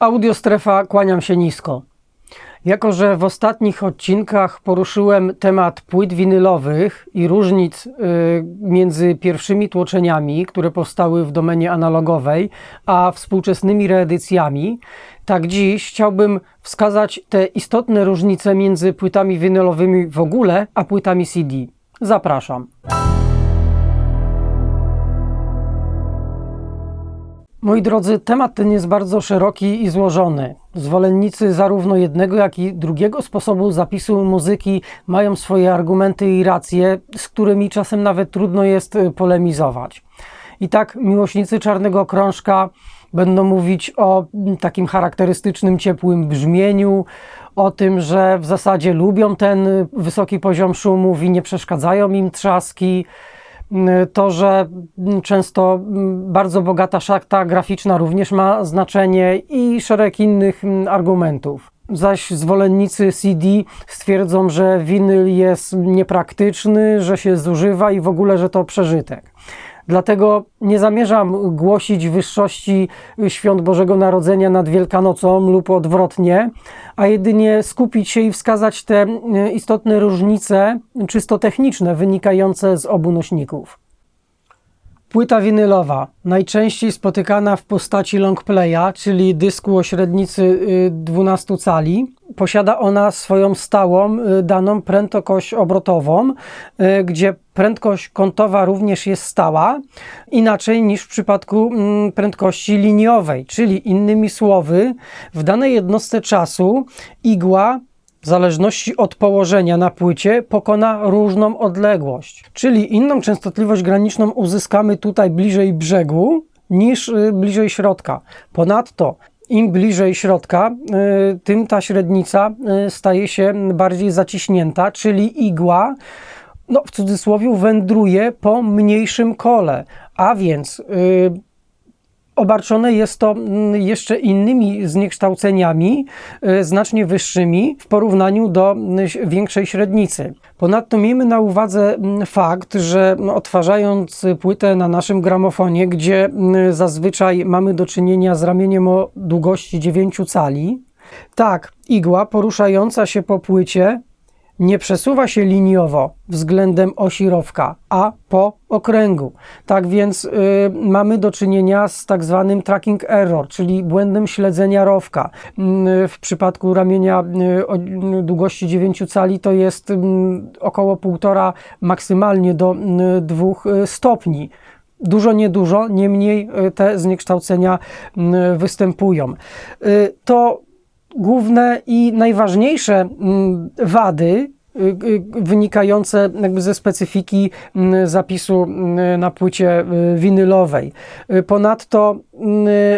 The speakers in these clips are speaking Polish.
Audiostrefa, kłaniam się nisko. Jako, że w ostatnich odcinkach poruszyłem temat płyt winylowych i różnic y, między pierwszymi tłoczeniami, które powstały w domenie analogowej, a współczesnymi reedycjami, tak dziś chciałbym wskazać te istotne różnice między płytami winylowymi w ogóle, a płytami CD. Zapraszam. Moi drodzy, temat ten jest bardzo szeroki i złożony. Zwolennicy zarówno jednego, jak i drugiego sposobu zapisu muzyki mają swoje argumenty i racje, z którymi czasem nawet trudno jest y, polemizować. I tak miłośnicy czarnego krążka będą mówić o mm, takim charakterystycznym, ciepłym brzmieniu, o tym, że w zasadzie lubią ten y, wysoki poziom szumów i nie przeszkadzają im trzaski to, że często bardzo bogata szachta graficzna również ma znaczenie i szereg innych argumentów. Zaś zwolennicy CD stwierdzą, że winyl jest niepraktyczny, że się zużywa i w ogóle, że to przeżytek. Dlatego nie zamierzam głosić wyższości świąt Bożego Narodzenia nad Wielkanocą lub odwrotnie, a jedynie skupić się i wskazać te e, istotne różnice, czysto techniczne, wynikające z obu nośników. Płyta winylowa, najczęściej spotykana w postaci longplaya, czyli dysku o średnicy 12 y, cali. Posiada ona swoją stałą, y, daną prędkość obrotową, y, gdzie prędkość kątowa również jest stała, inaczej niż w przypadku mm, prędkości liniowej, czyli innymi słowy, w danej jednostce czasu igła w zależności od położenia na płycie pokona różną odległość. Czyli inną częstotliwość graniczną uzyskamy tutaj bliżej brzegu niż y, bliżej środka. Ponadto im bliżej środka, y, tym ta średnica y, staje się bardziej zaciśnięta, czyli igła no, w cudzysłowie wędruje po mniejszym kole, a więc obarczone jest to mm, jeszcze innymi zniekształceniami, e, znacznie wyższymi w porównaniu do mm, większej średnicy. Ponadto miejmy na uwadze mm, fakt, że odtwarzając płytę na naszym gramofonie, gdzie zazwyczaj mamy do czynienia z ramieniem o długości 9 cali, tak, igła poruszająca się po płycie nie przesuwa się liniowo względem osi rowka, a po okręgu. Tak więc y, mamy do czynienia z tak zwanym tracking error, czyli błędem śledzenia rowka. Y, w przypadku ramienia y, o długości 9 cali to jest y, około 1,5 maksymalnie do 2 y, stopni. Dużo, niedużo, niemniej y, te zniekształcenia występują. To główne i najważniejsze mm, wady y, y, wynikające jakby ze specyfiki mm, zapisu mm, na płycie y, winylowej. Ponadto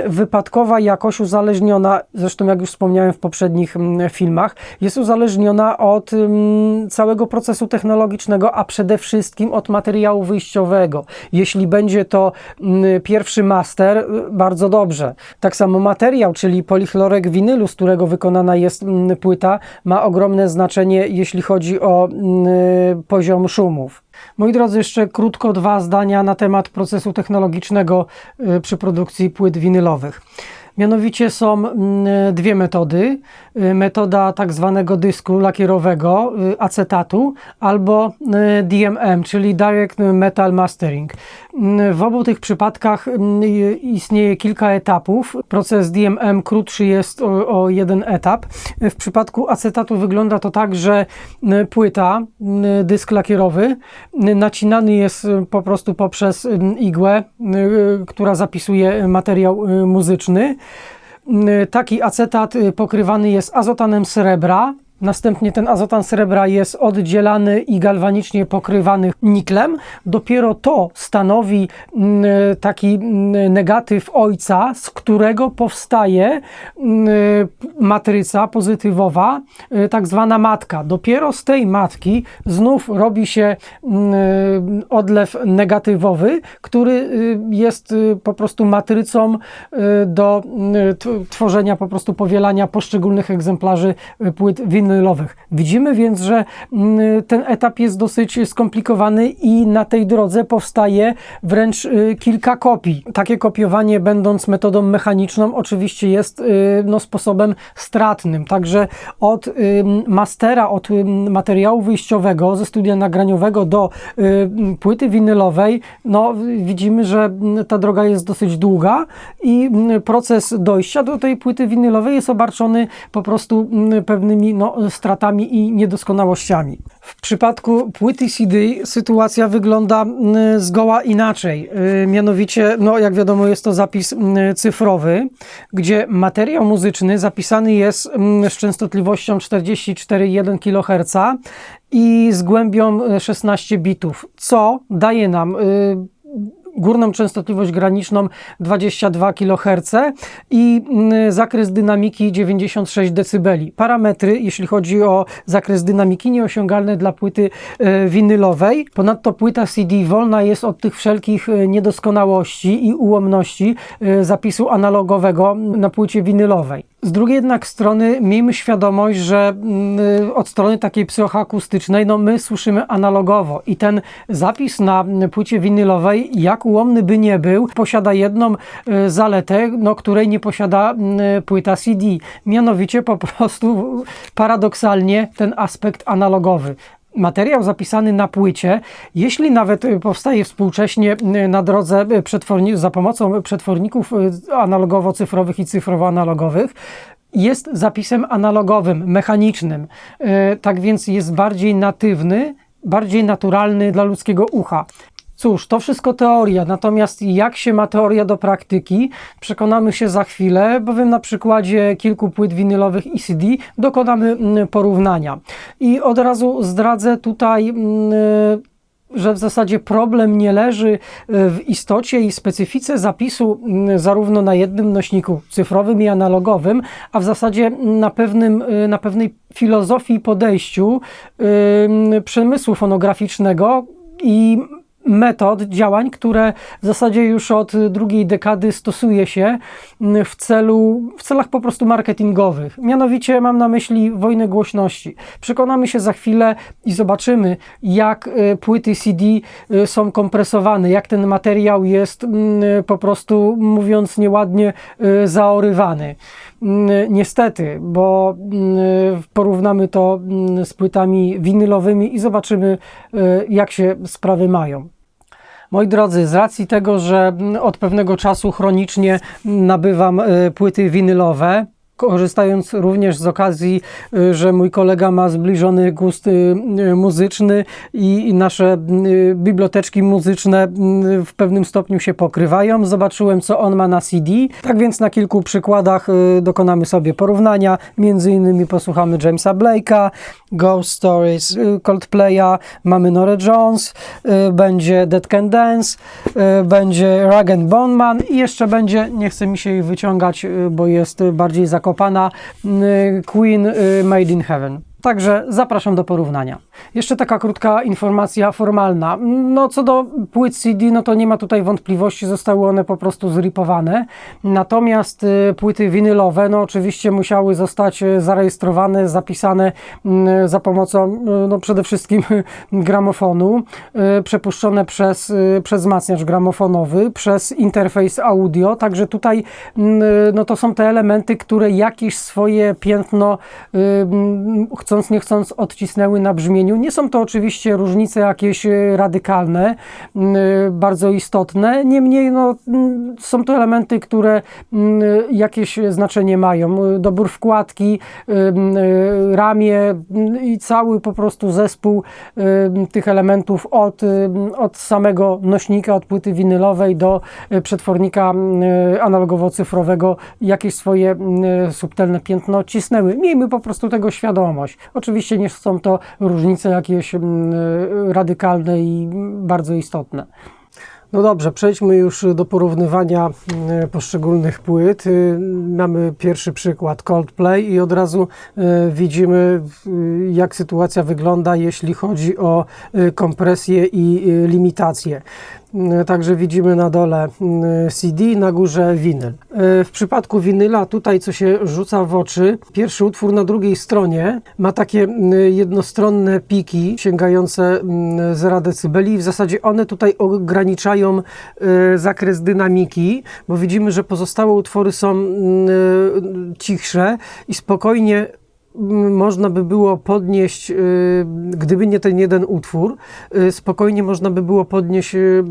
wypadkowa jakość uzależniona, zresztą jak już wspomniałem w poprzednich filmach, jest uzależniona od całego procesu technologicznego, a przede wszystkim od materiału wyjściowego. Jeśli będzie to pierwszy master, bardzo dobrze. Tak samo materiał, czyli polichlorek winylu, z którego wykonana jest płyta, ma ogromne znaczenie, jeśli chodzi o poziom szumów. Moi drodzy, jeszcze krótko dwa zdania na temat procesu technologicznego y, przy produkcji płyt winylowych. Mianowicie są mm, dwie metody. Y, metoda tak zwanego dysku lakierowego, y, acetatu, albo DMM, czyli Direct Metal Mastering. Mm, w obu tych przypadkach mm, istnieje kilka etapów. Proces DMM krótszy jest o, o jeden etap. W przypadku acetatu wygląda to tak, że płyta, dysk lakierowy nacinany jest po prostu poprzez igłę, która zapisuje materiał muzyczny. Taki acetat pokrywany jest azotanem srebra, Następnie ten azotan srebra jest oddzielany i galwanicznie pokrywany niklem. Dopiero to stanowi mm, taki mm, negatyw ojca, z którego powstaje mm, matryca pozytywowa, y, tak zwana matka. Dopiero z tej matki znów robi się odlew negatywowy, który y, jest y, po prostu matrycą do tworzenia, po prostu powielania poszczególnych egzemplarzy płyt winylowych Widzimy więc, że mm, ten etap jest dosyć skomplikowany i na tej drodze powstaje wręcz y, kilka kopii. Takie kopiowanie, będąc metodą mechaniczną, oczywiście jest y, no, sposobem stratnym. Także od y, mastera, od materiału wyjściowego ze studia nagraniowego do płyty winylowej, no, widzimy, że mm, ta droga jest dosyć długa i mm, proces dojścia do tej płyty winylowej jest obarczony po prostu pewnymi no, stratami i niedoskonałościami. W przypadku płyty CD sytuacja wygląda mm, zgoła inaczej. Y, Mianowicie, no jak wiadomo, jest to zapis mm, cyfrowy, gdzie materiał muzyczny zapisany jest mm, z częstotliwością 44,1 kHz i z głębią y, 16 bitów, co daje nam y, górną częstotliwość graniczną 22 kHz i mm, zakres dynamiki 96 dB. Parametry, jeśli chodzi o zakres dynamiki, nieosiągalne dla płyty e, winylowej. Ponadto płyta CD wolna jest od tych wszelkich e, niedoskonałości i ułomności e, zapisu analogowego na płycie winylowej. Z drugiej jednak strony miejmy świadomość, że mm, od strony takiej psychoakustycznej, no my słyszymy analogowo i ten zapis na mm, płycie winylowej, jak ułomny by nie był, posiada jedną y, zaletę, no, której nie posiada mm, płyta CD. Mianowicie po prostu paradoksalnie ten aspekt analogowy materiał zapisany na płycie, jeśli nawet y, powstaje współcześnie y, na drodze y, przetworni- za pomocą przetworników analogowo-cyfrowych i cyfrowo-analogowych, jest zapisem analogowym, mechanicznym. Tak więc jest bardziej natywny, bardziej naturalny dla ludzkiego ucha. Cóż, to wszystko teoria, natomiast jak się ma teoria do praktyki, przekonamy się za chwilę, bowiem na przykładzie kilku płyt winylowych i CD dokonamy mm, porównania. I od razu zdradzę tutaj mm, że w zasadzie problem nie leży e, w istocie i specyfice zapisu mm, zarówno na jednym nośniku cyfrowym i analogowym, a w zasadzie na, pewnym, e, na pewnej filozofii podejściu ym, przemysłu fonograficznego i metod działań, które w zasadzie już od drugiej dekady stosuje się mm, w, celu, w celach po prostu marketingowych. Mianowicie mam na myśli wojnę głośności. Przekonamy się za chwilę i zobaczymy, jak y, płyty CD y, są kompresowane, jak ten materiał jest mm, po prostu, mówiąc nieładnie, zaorywany. Mm, Niestety, bo porównamy to z płytami winylowymi i zobaczymy, jak się sprawy mają. Moi drodzy, z racji tego, że od pewnego czasu chronicznie nabywam y, płyty winylowe, korzystając również z okazji, y, że mój kolega ma zbliżony gust y, y, muzyczny i nasze biblioteczki muzyczne w pewnym stopniu się pokrywają. Zobaczyłem, co on ma na CD. Tak więc na kilku przykładach dokonamy sobie porównania. Między innymi posłuchamy Jamesa Blake'a, Ghost Stories Coldplaya, mamy Norah Jones, będzie Dead Can Dance, będzie Rag Bone Man i jeszcze będzie, nie chce mi się jej wyciągać, bo jest bardziej zakopana, y, Queen y, Made in Heaven. Także zapraszam do porównania. Jeszcze taka krótka informacja formalna. No co do płyt CD, no to nie ma tutaj wątpliwości, zostały one po prostu zripowane. Natomiast y, płyty winylowe, no oczywiście musiały zostać y, zarejestrowane, zapisane y, za pomocą y, no przede wszystkim gramofonu, przepuszczone przez, przez wzmacniacz gramofonowy, przez interfejs audio, także tutaj y, no to są te elementy, które jakieś swoje piętno mm, chcąc nie chcąc odcisnęły na brzmieniu. Nie są to oczywiście różnice jakieś y, radykalne, y, bardzo istotne, niemniej no, mm, są to elementy, które mm, jakieś znaczenie mają. Dobór wkładki, ramię i cały po prostu zespół tych elementów od, od samego nośnika, od płyty winylowej do przetwornika analogowo-cyfrowego jakieś swoje subtelne piętno odcisnęły. Miejmy po prostu tego świadomość. Oczywiście nie są to różnice jakieś mm, radykalne i bardzo istotne. No dobrze, przejdźmy już do porównywania y, poszczególnych płyt. Y, Mamy pierwszy przykład Coldplay i od razu y, widzimy, y, jak sytuacja wygląda, jeśli chodzi o kompresję i limitację. Y, Także widzimy na dole y, CD, na górze winyl. Y, W przypadku winyla, tutaj co się rzuca w oczy, pierwszy utwór na drugiej stronie ma takie y, jednostronne piki sięgające y, 0 dB. W zasadzie one tutaj ograniczają y, zakres dynamiki, bo widzimy, że pozostałe utwory są cichsze i spokojnie można by było podnieść, y, gdyby nie ten jeden utwór, y, spokojnie można by było podnieść y,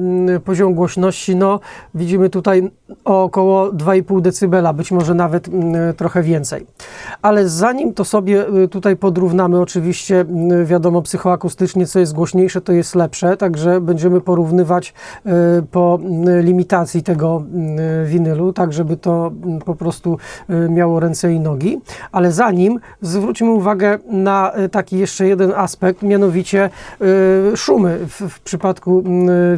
poziom głośności. No, widzimy tutaj o około 2,5 dB, być może nawet trochę więcej. Ale zanim to sobie tutaj podrównamy, oczywiście wiadomo psychoakustycznie, co jest głośniejsze, to jest lepsze, także będziemy porównywać po limitacji tego winylu, tak żeby to po prostu miało ręce i nogi. Ale zanim zwróćmy uwagę na y, taki jeszcze jeden aspekt, mianowicie y, szumy w, w przypadku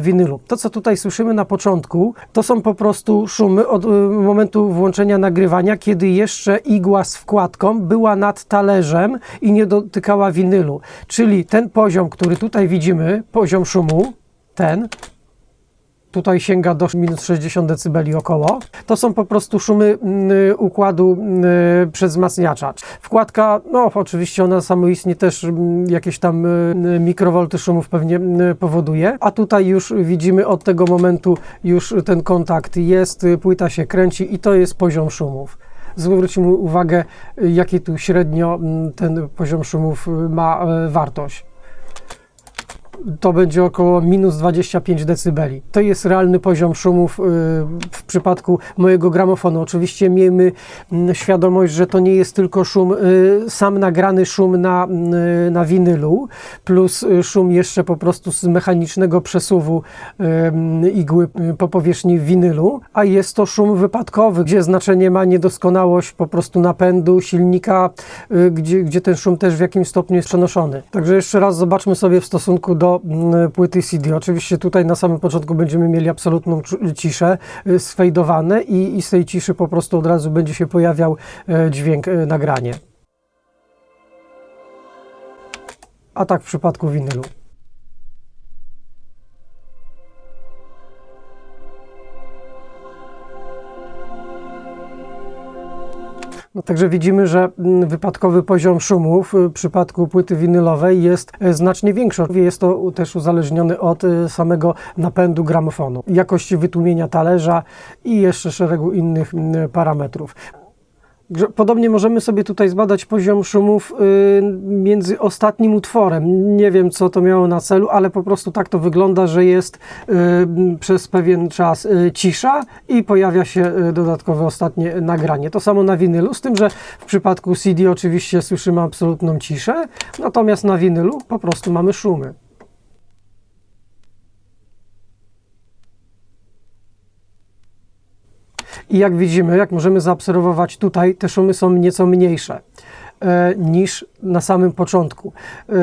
winylu. To, co tutaj słyszymy na początku, to są po prostu szumy od y, momentu włączenia nagrywania, kiedy jeszcze igła z wkładką była nad talerzem i nie dotykała winylu. Czyli ten poziom, który tutaj widzimy, poziom szumu, ten, tutaj sięga do minus 60 dB około. To są po prostu szumy mm, układu mm, przezmacniacza. Wkładka, no oczywiście ona samoistnie też mm, jakieś tam mikrowolty szumów pewnie powoduje, a tutaj już widzimy od tego momentu już ten kontakt jest, płyta się kręci i to jest poziom szumów. Zwróćmy uwagę, y, jaki tu średnio ten poziom szumów y, ma y, wartość to będzie około minus 25 dB. To jest realny poziom szumów y, w przypadku mojego gramofonu. Oczywiście miejmy mm, świadomość, że to nie jest tylko szum, y, sam nagrany szum na, y, na winylu, plus szum jeszcze po prostu z mechanicznego przesuwu igły po powierzchni winylu, a jest to szum wypadkowy, gdzie znaczenie ma niedoskonałość po prostu napędu silnika, gdzie, gdzie ten szum też w jakimś stopniu jest przenoszony. Także jeszcze raz zobaczmy sobie w stosunku do mm, płyty CD. Oczywiście tutaj na samym początku będziemy mieli absolutną ciszę, y, sfejdowane i, i z tej ciszy po prostu od razu będzie się pojawiał e, dźwięk, e, nagranie. A tak w przypadku winylu. No, także widzimy, że mm, wypadkowy poziom szumów y, w przypadku płyty winylowej jest e, znacznie większy. Jest to też uzależniony od e, samego napędu gramofonu, jakości wytłumienia talerza i jeszcze szeregu innych mm, parametrów. Podobnie możemy sobie tutaj zbadać poziom szumów y, między ostatnim utworem. Nie wiem, co to miało na celu, ale po prostu tak to wygląda, że jest y, przez pewien czas y, cisza i pojawia się dodatkowe ostatnie nagranie. To samo na winylu, z tym, że w przypadku CD oczywiście słyszymy absolutną ciszę, natomiast na winylu po prostu mamy szumy. I jak widzimy, jak możemy zaobserwować tutaj, te szumy są nieco mniejsze e, niż na samym początku. E,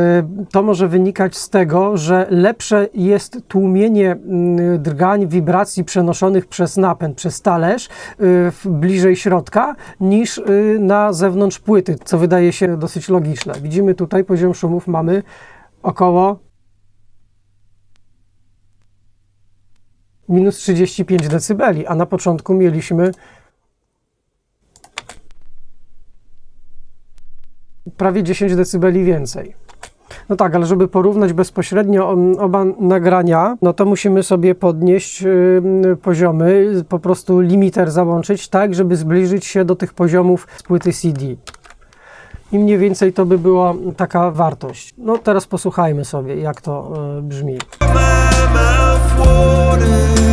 To może wynikać z tego, że lepsze jest tłumienie mm, drgań, wibracji przenoszonych przez napęd, przez talerz e, bliżej środka niż na zewnątrz płyty, co wydaje się dosyć logiczne. Widzimy tutaj poziom szumów mamy około minus 35 dB, a na początku mieliśmy prawie 10 dB więcej. No tak, ale żeby porównać bezpośrednio um, oba nagrania, no to musimy sobie podnieść ym, poziomy, po prostu limiter załączyć tak, żeby zbliżyć się do tych poziomów z płyty CD. I mniej więcej to by była taka wartość. No teraz posłuchajmy sobie, jak to y, brzmi. my water.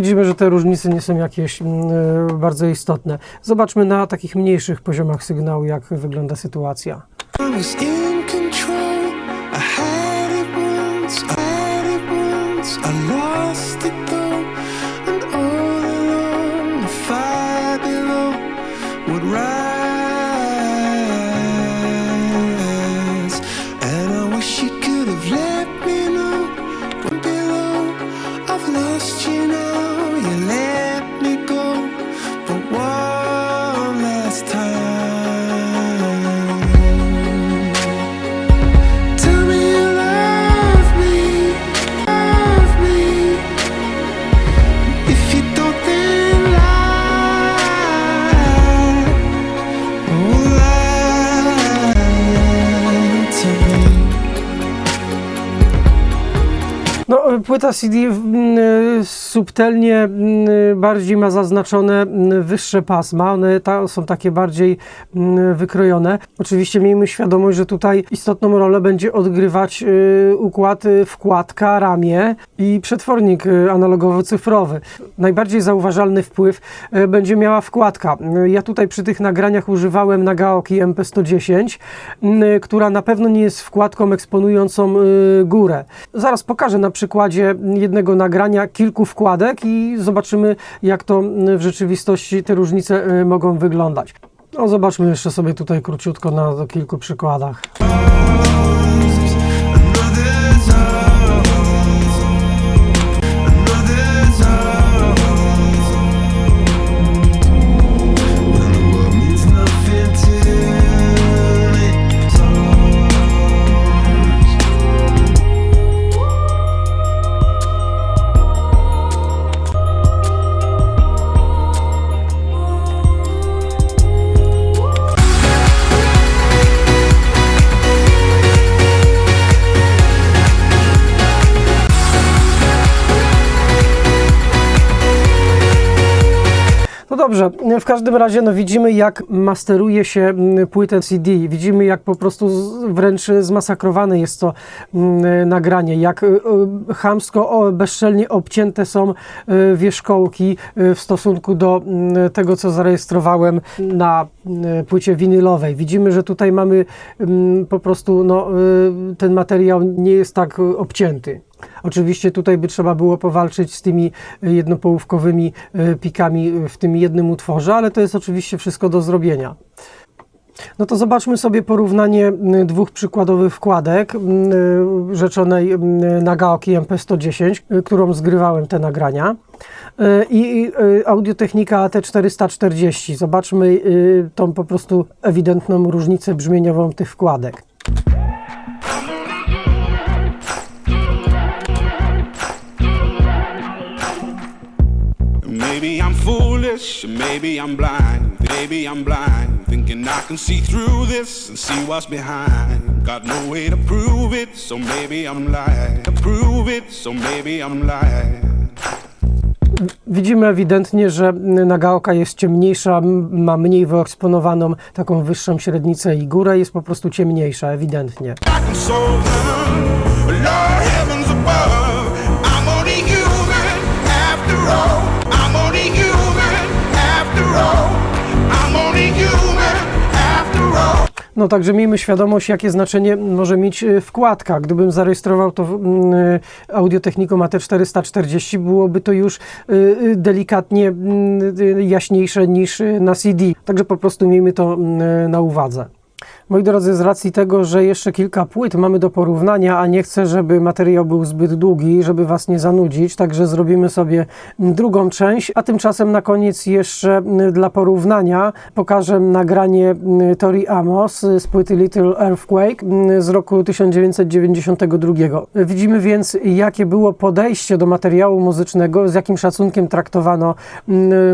Widzimy, że te różnice nie są jakieś mm, e, bardzo istotne. Zobaczmy na takich mniejszych poziomach sygnału, jak wygląda sytuacja. No, subtelnie mm, bardziej ma zaznaczone mm, wyższe pasma. One są takie bardziej mm, wykrojone. Oczywiście miejmy świadomość, że tutaj istotną rolę będzie odgrywać y, układ y, wkładka, ramię i przetwornik y, analogowo-cyfrowy. Najbardziej zauważalny wpływ będzie miała wkładka. Ja tutaj przy tych nagraniach używałem Nagaoki MP110, y, która na pewno nie jest wkładką eksponującą górę. Zaraz pokażę na przykładzie jednego nagrania kilku wkładek i zobaczymy, jak to y, w rzeczywistości te różnice y, mogą wyglądać. No, zobaczmy jeszcze sobie tutaj króciutko na kilku przykładach. Dobrze, w każdym razie no, widzimy jak masteruje się mm, płytę CD, widzimy jak po prostu wręcz zmasakrowane jest to mm, nagranie, jak y, y, chamsko, bezczelnie obcięte są y, wierzchołki w stosunku do mm, tego, co zarejestrowałem na płycie winylowej. Widzimy, że tutaj mamy po prostu no, ten materiał nie jest tak obcięty. Oczywiście tutaj by trzeba było powalczyć z tymi y, jednopołówkowymi y, pikami y, w tym jednym utworze, ale to jest oczywiście wszystko do zrobienia. No to zobaczmy sobie porównanie dwóch przykładowych wkładek rzeczonej Nagaoki MP110, y, którą zgrywałem te nagrania i Audiotechnika AT440. Zobaczmy tą po prostu ewidentną różnicę brzmieniową tych wkładek. Maybe I'm foolish, maybe I'm blind, maybe I'm blind, thinking I can see through this and see what's behind. Got no way to prove it, so maybe I'm lying. To prove it, so maybe I'm lying. Widzimy ewidentnie, że Nagaoka jest ciemniejsza, ma mniej wyeksponowaną taką wyższą średnicę i górę, jest po prostu ciemniejsza, ewidentnie. No także miejmy świadomość, jakie znaczenie może mieć y, wkładka. Gdybym zarejestrował to mm, y, audiotechniką AT440, byłoby to już y, delikatnie mm, jaśniejsze niż na CD. Także po prostu miejmy to mm, na uwadze. Moi drodzy, z racji tego, że jeszcze kilka płyt mamy do porównania, a nie chcę, żeby materiał był zbyt długi, żeby Was nie zanudzić, także zrobimy sobie drugą część, a tymczasem na koniec jeszcze dla porównania pokażę nagranie Tori Amos z płyty Little Earthquake z roku 1992. Widzimy więc, jakie było podejście do materiału muzycznego, z jakim szacunkiem traktowano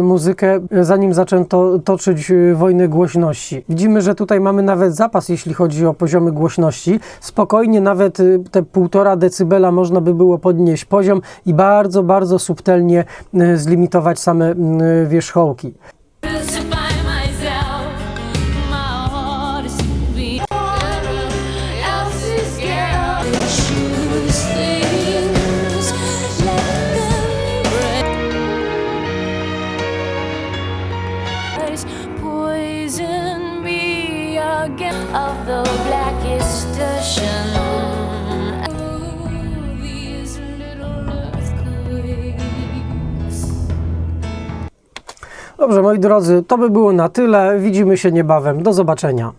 muzykę, zanim zaczęto toczyć y, wojnę głośności. Widzimy, że tutaj mamy nawet zapas, jeśli chodzi o poziomy głośności. Spokojnie nawet y, te półtora decybela można by było podnieść poziom i bardzo, bardzo subtelnie y, zlimitować same y, wierzchołki. Dobrze, moi drodzy, to by było na tyle. Widzimy się niebawem. Do zobaczenia.